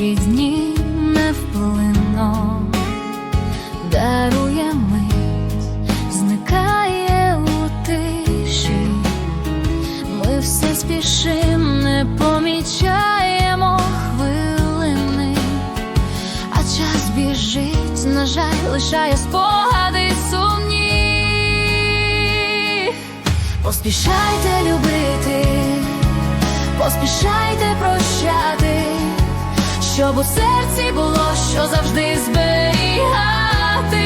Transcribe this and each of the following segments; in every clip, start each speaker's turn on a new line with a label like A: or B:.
A: важкі дні невплинно дарує мить, зникає у тиші. Ми все спішим, не помічаємо хвилини, а час біжить, на жаль, лишає спогади сумні. Поспішайте любити, поспішайте прощати, щоб у серці було що завжди зберігати.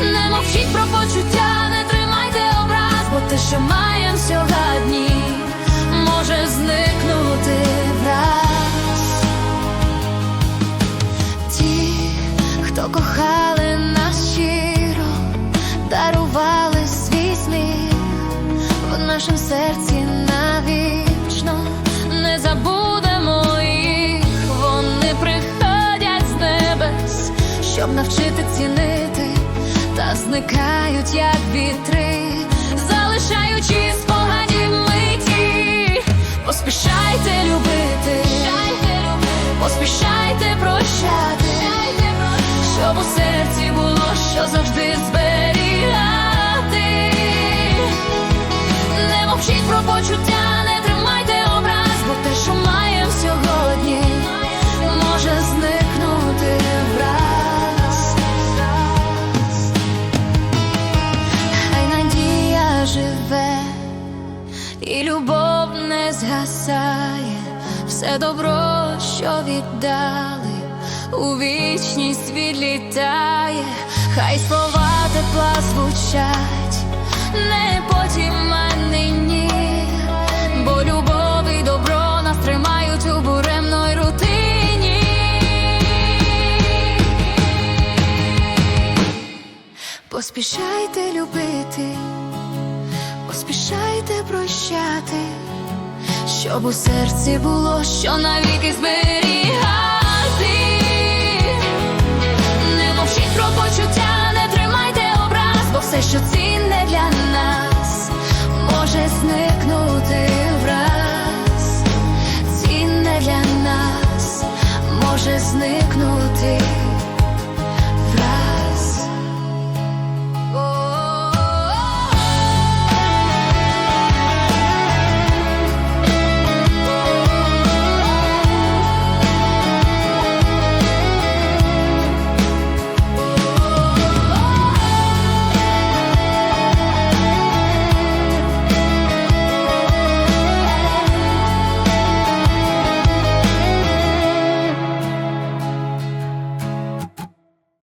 A: Не мовчіть про почуття, не тримайте образ, бо те, що маєм сьогодні, може зникнути враз. Ті, хто кохали нас щиро, дарували свій сміх в нашому серці навчити цінити, та зникають, як вітри, залишаючи спогадів миті. Поспішайте любити, поспішайте прощати, щоб у серці було що завжди зберігати. Не мовчіть про почуття, і любов не згасає, все добро, що віддали, у вічність відлітає, хай слова тепла звучать, не потім, а нині, бо любов і добро нас тримають у буремної рутині. Поспішайте любити, прощати, щоб у серці було що навіки зберігати. Не мовчіть про почуття, не тримайте образ, бо все, що цінне